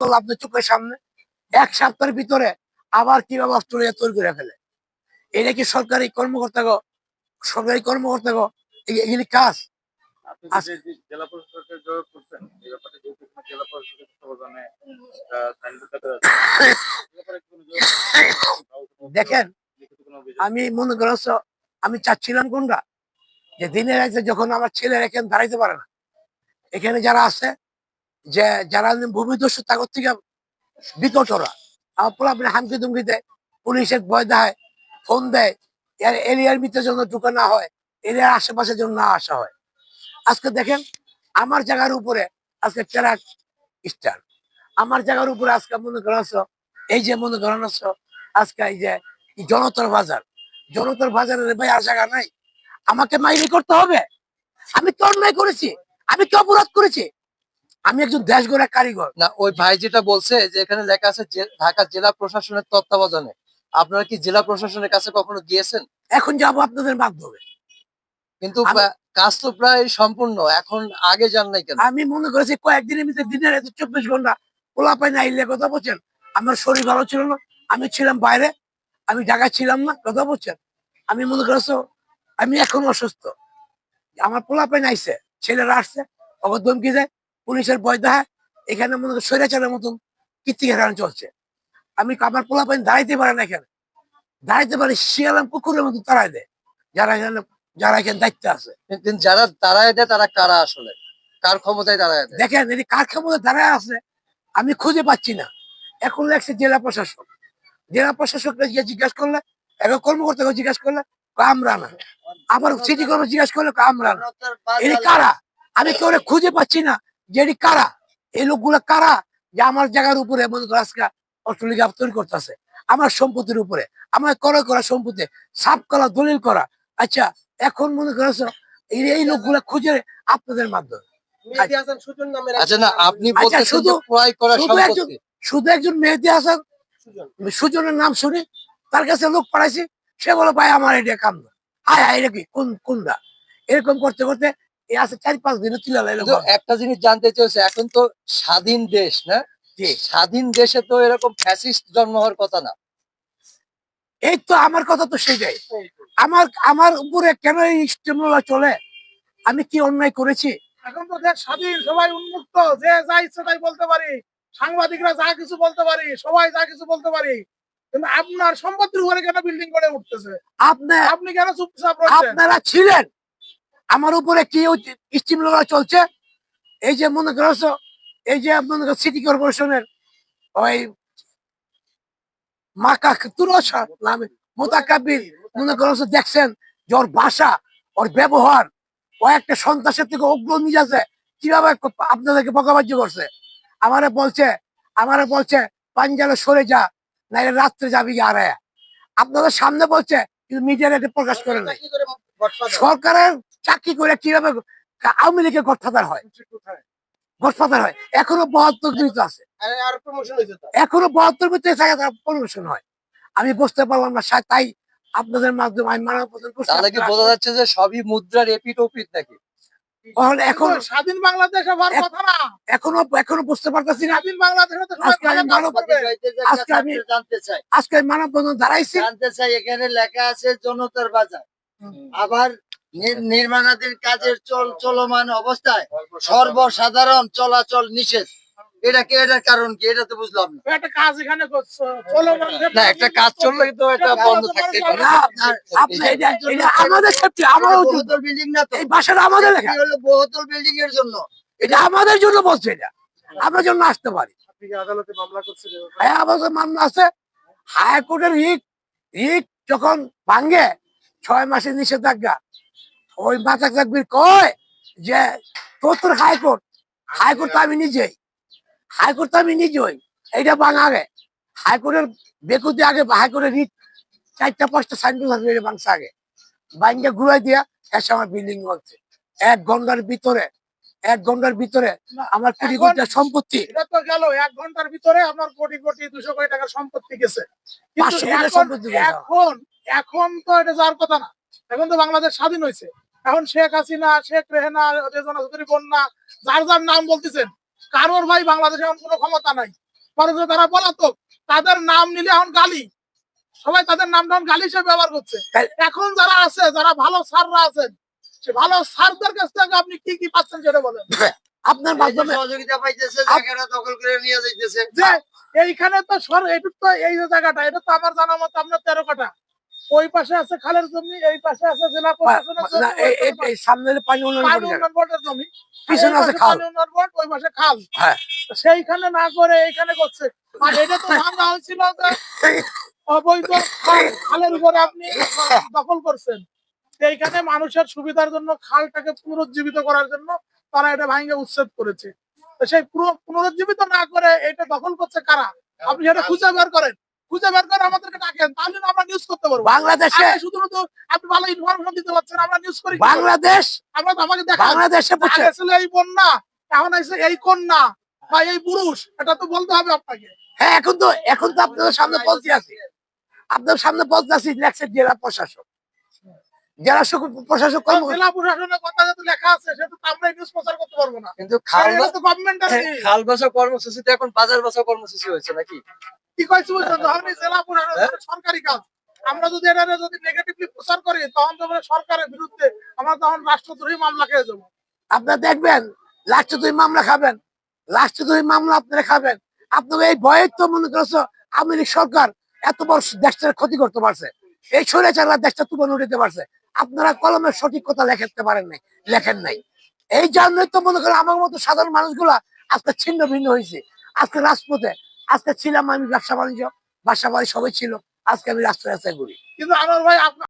আপনার চোখের সামনে এক সপ্তাহের ভিতরে আবার কীভাবে অস্ট্রেলিয়া তৈরি করে ফেলে? এটা কি সরকারি কর্মকর্তা গো? সরকারি কর্মকর্তা গো? এগুলি কাজ? আচ্ছা। দেখেন আমি মনে করছ আমি চাচ্ছিলাম কোনটা? যে দিনের রাতে যখন আমার ছেলের এখানে দাঁড়াইতে পারে না এখানে যারা আছে যে যারা ভূমিদস্যু তাগর থেকে বিকটরা আমার পোলা আপনি হামকি দুমকি দেয় পুলিশের ভয় দেয় ফোন দেয় এর এরিয়ার ভিতরে যেন ঢুকে না হয় এরিয়ার আশেপাশে যেন না আসা হয়। আজকে দেখেন আমার জায়গার উপরে আজকে ট্রাক স্টার আমার জায়গার উপরে আজকে মনে করা হচ্ছে, এই যে মনে করানো আজকে এই যে জনতার বাজার। জনতার বাজারে ভাই আর জায়গা নাই। আমাকে মাইনে করতে হবে। আমি তো অন্যায় করেছি আমি কি অপরাধ করেছি। আমি একজন দেশ গড়া কারিগর। না ওই ভাই যেটা বলছে যে এখানে লেখা আছে ঢাকা জেলা প্রশাসনের তত্ত্বাবধানে। আপনারা কি জেলা প্রশাসনের কাছে কখনো গিয়েছেন? এখন যাব আপনাদের মাধ্যমে। কিন্তু কাজ তো প্রায় সম্পূর্ণ এখন আগে যান নাই কেন? আমি মনে করেছি কয়েকদিনের ভিতরে দিনের এত চব্বিশ ঘণ্টা পোলা পাই না আইলে কথা বলছেন? আমার শরীর ভালো ছিল না আমি ছিলাম বাইরে আমি ঢাকায় ছিলাম না কথা বলছেন? আমি মনে করেছ আমি এখন অসুস্থ। আমার পোলা পাই আইছে ছেলেরা আসছে অগর ধমকি দেয় পুলিশের ভয় দেখায় এখানে মনে করো স্বৈরাচারের মতন কীর্তি ঘেরানো চলছে। আমি আমার পোলা পাই দাঁড়াইতে পারে না এখানে। দাঁড়াইতে পারে শিয়ালাম কুকুরের মতো তাড়াই দেয়। যারা এখানে যারা এখানে দায়িত্ব আছে। যারা দাঁড়ায় দেয় তারা কারা আসলে? কার ক্ষমতায় দাঁড়ায় দেখেন এটি কার ক্ষমতা দাঁড়ায় আছে আমি খুঁজে পাচ্ছি না। এখন লাগছে জেলা প্রশাসক। জেলা প্রশাসকরা গিয়ে জিজ্ঞাসা করলে এখন কর্মকর্তাকে জিজ্ঞাসা করলে কয় আমরা না আবার সিটি কর্ম জিজ্ঞাসা করলে কয় আমরা না এটি কারা? আমি কেউ খুঁজে পাচ্ছি না? যে এটি কারা? এই লোকগুলো কারা? যে আমার জায়গার উপরে মনে করো আজকে অস্ট্রেলিয়া তৈরি করতেছে। আমার সম্পত্তির উপরে। আমার ক্রয় করা সম্পত্তি সাফ করা দলিল করা। আচ্ছা এখন মনে করছ এই এই লোকগুলা খুঁজে আপনাদের মাধ্যমে। আচ্ছা না আপনি আচ্ছা, বলতেছেন যে শুধু- ক্রয় করা একজন- সম্পত্তি। শুধু একজন মেহেদি হাসান? সুজনের নাম শুনি। তার কাছে লোক পাঠাইছি। সে বলে ভাই আমার এটা কাম না আয় আয় এটা কি? কোন কোনটা? এরকম করতে করতে আছে চার পাঁচ দিনে তুলে লাইলো একটা জিনিস জানতে চেয়েছে এখন তো স্বাধীন দেশ না? স্বাধীন দেশে তো এরকম ফ্যাসিস্ট জন্ম হওয়ার কথা না। এই তো আমার কথা তো সেটাই আমার আমার উপরে কেন এই স্টিমুলা চলে? আমি কি অন্যায় করেছি? এখন তো দেশ স্বাধীন সবাই উন্মুক্ত যে যা ইচ্ছে তাই বলতে পারি। সাংবাদিকরা যা কিছু বলতে পারি সবাই যা কিছু বলতে পারি। কিন্তু আপনার সম্পত্তির উপরে কেন বিল্ডিং করে উঠতেছে? আপনি আপনি কেন চুপচাপ আপনারা ছিলেন। আমার উপরে কি স্টিম স্টিমুলা চলছে? এই যে মনে করছ এই যে মনে সিটি কর্পোরেশনের ওই মাকা তুরসা নামে মোতাকাবির মনে করছ দেখছেন? যে ওর ভাষা ওর ব্যবহার ও একটা সন্ত্রাসের থেকে অগ্র নিয়ে যাচ্ছে। কীভাবে আপনাদেরকে বকাবাজ্য করছে? আমারে বলছে আমারে বলছে পাঞ্জাবে সরে যা নাইলে রাত্রে যাবি আড়ায় আপনাদের সামনে বলছে কিন্তু মিডিয়ার এটা প্রকাশ করে নাই। সরকারের চাকরি করে কীভাবে আওয়ামী লীগের গঠফাদার হয়? গঠফাদার হয়। এখনও বহাত্তর মিনিট আছে। আর প্রমোশন এখনও বহাত্তর থাকে তার পরিবেশন হয়। আমি বুঝতে পারলাম না তাই আপনাদের মাধ্যমে আমি মানব করছি। তাহলে কি বোঝা যাচ্ছে যে সবই মুদ্রার এপিট ওপিট নাকি এখন স্বাধীন বাংলাদেশ হওয়ার কথা না। এখনও এখনও বুঝতে পারতেছি না। স্বাধীন বাংলাদেশে তো আজকে আমি জানতে চাই। আজকে মানব বন্ধন দাঁড়াইছি। জানতে চাই এখানে লেখা আছে জনতার বাজার। আবার নির্মাণাধীন কাজের চল চলমান অবস্থায় সর্বসাধারণ চলাচল নিষেধ। এটা কি এটার কারণ কি? এটা তো বুঝলাম না। একটা কাজ এখানে না একটা কাজ চললে তো এটা বন্ধ থাকতে পারে। আপনি এটা এটা আমাদের সেফটি আমার বহুতল বিল্ডিং না তো। এই বাসাটা আমাদের লেখা। এটি হলো বহুতল বিল্ডিং এর জন্য। এটা আমাদের জন্য বলছে এটা। আমরা জন্য আসতে পারি। আপনি কি আদালতে মামলা করছেন হ্যাঁ আমাদের মামলা আছে। হাইকোর্টের রিট রিট যখন ভাঙ্গে ছয় মাসের নিষেধাজ্ঞা। ওই মাথা চাকবির কয় যে তোর হাইকোর্ট হাইকোর্ট তো আমি নিজেই হাইকোর্ট তো আমি নিজেই এইটা আগে হাইকোর্টের বেকুতে আগে হাইকোর্টের রিট চারটা পাঁচটা সাইনবোর্ড থাকবে এটা আগে। ভাঙ্গে ঘুরাই দিয়া এসে আমার বিল্ডিং ভাঙছে এক ঘণ্টার ভিতরে এক ঘণ্টার ভিতরে আমার কোটি কোটি সম্পত্তি। এটা তো গেল এক ঘণ্টার ভিতরে আমার কোটি কোটি দুশো কোটি টাকার সম্পত্তি গেছে। এখন এখন তো এটা যাওয়ার কথা না। এখন তো বাংলাদেশ স্বাধীন হয়েছে। এখন শেখ হাসিনা শেখ রেহেনা রেজনা চৌধুরী বন্যা যার যার নাম বলতেছেন কারোর ভাই বাংলাদেশে এখন কোনো ক্ষমতা নাই। পরে তারা পলাতক তাদের নাম নিলে এখন গালি। সবাই তাদের নাম টাম গালি হিসেবে ব্যবহার করছে। এখন যারা আছে যারা ভালো স্যাররা আছেন সে ভালো স্যারদের কাছ থেকে আপনি কি কি পাচ্ছেন সেটা বলেন। আপনার মাধ্যমে সহযোগিতা পাইতেছে জায়গাটা দখল করে নিয়ে যাইতেছে। যে এইখানে তো সর এইটুক তো এই যে জায়গাটা এটা তো আমার জানা মতো আপনার তেরো কাটা ওই পাশে আছে খালের জমি এই পাশে আছে জেলা প্রশাসনের জমি না, এই- এই- এই সামনের পানি উন্নয়ন বোর্ডের জায়গা। উন্নয়ন বোর্ডের জমি পিছনে আছে খাল। উন্নয়ন বোর্ড ওই পাশে খাল। হ্যাঁ। সেইখানে না করে এইখানে করছে। আর এটা তো ভাঙা হয়েছিল যে অবৈধ খালের উপরে আপনি দখল করছেন। এইখানে মানুষের সুবিধার জন্য খালটাকে পুনরুজ্জীবিত করার জন্য তারা এটা ভাঙে উচ্ছেদ করেছে। সেই পুনরুজ্জীবিত না করে এটা দখল করছে কারা? আপনি সেটা খুঁজে বের করেন। খুঁজে বের করে আমাদেরকে ডাকেন তাহলে আমরা নিউজ করতে পারব। বাংলাদেশে শুধুমাত্র আপনি ভালো ইনফরমেশন দিতে পারছেন আমরা নিউজ করি বাংলাদেশ আমরা তো আমাকে দেখান। বাংলাদেশে ছিল এই বন্যা এখন আছে এই কন্যা বা এই পুরুষ এটা তো বলতে হবে আপনাকে। হ্যাঁ এখন তো এখন তো আপনাদের সামনে বলতে আছি। আপনার সামনে বলতে আছি লেখছে জেলা প্রশাসক। জেলা সক- প্রশাসক জেলা প্রশাসনের কথা যেহেতু লেখা আছে সেটা তো আমরা নিউজ প্রচার করতে পারব না। কিন্তু খাল তো গভর্নমেন্টের খাল বাসা কর্মসূচিতে এখন বাজার বাসা কর্মসূচি হয়েছে নাকি? কি কইছি বুঝছেন যখন জেলা প্রশাসন হ্যাঁ? সরকারি কাজ। আমরা যদি এটা যদি নেগেটিভলি প্রচার করি তখন তো সরকারের বিরুদ্ধে আমরা তখন রাষ্ট্রদ্রোহী মামলা খেয়ে যাব। আপনারা দেখবেন দুই মামলা খাবেন দুই মামলা আপনারা খাবেন। আপনার এই ভয়ে তো মনে করছ আমেরিক সরকার এত বড় দেশটার ক্ষতি করতে পারছে। এই স্বৈরাচাররা দেশটা তুলে উঠাতে পারছে। আপনারা কলমের সঠিক কথা লেখাতে পারেন নাই লেখেন নাই। এই জন্যই তো মনে করেন আমার মতো সাধারণ মানুষগুলা আজকে ছিন্ন ভিন্ন হয়েছে। আজকে রাজপথে আজকে ছিলাম আমি ব্যবসা বাণিজ্য বাসা বাড়ি সবই ছিল। আজকে আমি রাস্তায় রাস্তায় ঘুরি। কিন্তু আমার ভাই আপনার